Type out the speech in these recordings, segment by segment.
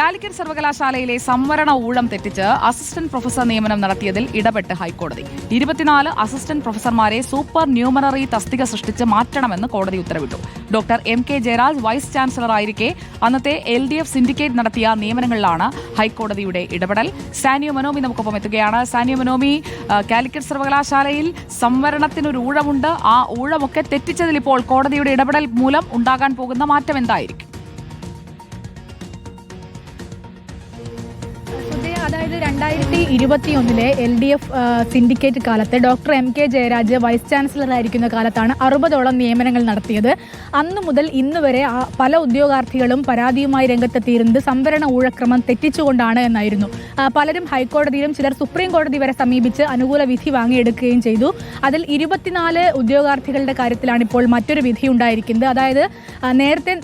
കാലിക്കറ്റ് സർവകലാശാലയിലെ സംവരണ ഊഴം തെറ്റിച്ച് അസിസ്റ്റന്റ് പ്രൊഫസർ നിയമനം നടത്തിയതിൽ ഇടപെട്ട് ഹൈക്കോടതി. ഇരുപത്തിനാല് അസിസ്റ്റന്റ് പ്രൊഫസർമാരെ സൂപ്പർ ന്യൂമററി തസ്തിക സൃഷ്ടിച്ച് മാറ്റണമെന്ന് കോടതി ഉത്തരവിട്ടു. Doctor M K Jayaraj vice chancellor ചാൻസലറായിരിക്കെ അന്നത്തെ എൽ ഡി എഫ് സിൻഡിക്കേറ്റ് നടത്തിയ നിയമനങ്ങളിലാണ് ഹൈക്കോടതിയുടെ ഇടപെടൽ. സാനിയോ മനോമി നമുക്കൊപ്പം എത്തുകയാണ്. സാനിയോ മനോമി കാലിക്കറ്റ് സർവകലാശാലയിൽ സംവരണത്തിനൊരു ഊഴമുണ്ട്. ആ ഊഴമൊക്കെ തെറ്റിച്ചതിൽ ഇപ്പോൾ കോടതിയുടെ ഇടപെടൽ മൂലം ഉണ്ടാകാൻ പോകുന്ന മാറ്റം എന്തായിരിക്കും? അതായത് രണ്ടായിരത്തി ഇരുപത്തി ഒന്നിലെ എൽ ഡി എഫ് സിൻഡിക്കേറ്റ് കാലത്ത് doctor M K Jayaraj vice chancellor ആയിരിക്കുന്ന കാലത്താണ് അറുപതോളം നിയമനങ്ങൾ നടത്തിയത്. അന്നു മുതൽ ഇന്ന് വരെ പല ഉദ്യോഗാർത്ഥികളും പരാതിയുമായി രംഗത്തെത്തിയിരുന്നത് സംവരണ ഊഴക്രമം തെറ്റിച്ചുകൊണ്ടാണ് എന്നായിരുന്നു. പലരും ഹൈക്കോടതിയിലും ചിലർ സുപ്രീം കോടതി വരെ സമീപിച്ച് അനുകൂല വിധി വാങ്ങിയെടുക്കുകയും ചെയ്തു. അതിൽ ഇരുപത്തിനാല് ഉദ്യോഗാർത്ഥികളുടെ കാര്യത്തിലാണ് ഇപ്പോൾ മറ്റൊരു വിധി ഉണ്ടായിരിക്കുന്നത്. അതായത് നേരത്തെ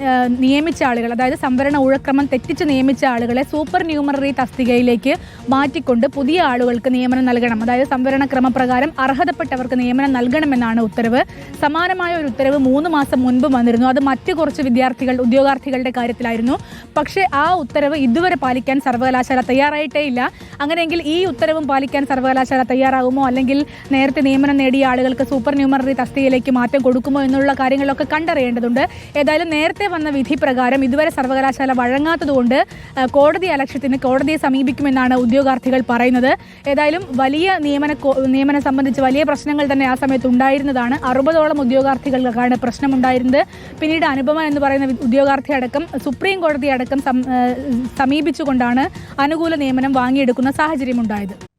നിയമിച്ച ആളുകൾ അതായത് സംവരണ ഊഴക്രമം തെറ്റിച്ച് നിയമിച്ച ആളുകളെ സൂപ്പർ ന്യൂമററി തസ്തികയിലേക്ക് മാറ്റിക്കൊണ്ട് പുതിയ ആളുകൾക്ക് നിയമനം നൽകണം. അതായത് സംവരണ ക്രമപ്രകാരം അർഹതപ്പെട്ടവർക്ക് നിയമനം നൽകണമെന്നാണ് ഉത്തരവ്. സമാനമായ ഒരു ഉത്തരവ് മൂന്ന് മാസം മുൻപ് വന്നിരുന്നു. അത് മറ്റു കുറച്ച് വിദ്യാർത്ഥികൾ ഉദ്യോഗാർത്ഥികളുടെ കാര്യത്തിലായിരുന്നു. പക്ഷേ ആ ഉത്തരവ് ഇതുവരെ പാലിക്കാൻ സർവകലാശാല തയ്യാറായിട്ടേ ഇല്ല അങ്ങനെയെങ്കിൽ ഈ ഉത്തരവും പാലിക്കാൻ സർവകലാശാല തയ്യാറാകുമോ അല്ലെങ്കിൽ നേരത്തെ നിയമനം നേടിയ ആളുകൾക്ക് സൂപ്പർ ന്യൂമററി തസ്തികയിലേക്ക് മാറ്റം കൊടുക്കുമോ എന്നുള്ള കാര്യങ്ങളൊക്കെ കണ്ടറിയേണ്ടതുണ്ട്. ഏതായാലും നേരത്തെ വന്ന വിധി പ്രകാരം ഇതുവരെ സർവകലാശാല വഴങ്ങാത്തതുകൊണ്ട് കോടതി അലക്ഷ്യത്തിന് കോടതിയെ സമീപിക്കുമെന്നാണ് ഉദ്യോഗാർത്ഥികൾ പറയുന്നത്. ഏതായാലും വലിയ നിയമന നിയമനം സംബന്ധിച്ച് വലിയ പ്രശ്നങ്ങൾ തന്നെ ആ സമയത്ത് ഉണ്ടായിരുന്നതാണ്. അറുപതോളം ഉദ്യോഗാർത്ഥികൾക്കാണ് പ്രശ്നമുണ്ടായിരുന്നത്. പിന്നീട് അനുപമ എന്ന് പറയുന്ന ഉദ്യോഗാർത്ഥി അടക്കം സുപ്രീം കോടതി അടക്കം സമീപിച്ചുകൊണ്ടാണ് അനുകൂല നിയമനം വാങ്ങിയെടുക്കുന്ന സാഹചര്യം സാഹചര്യമുണ്ടായത്.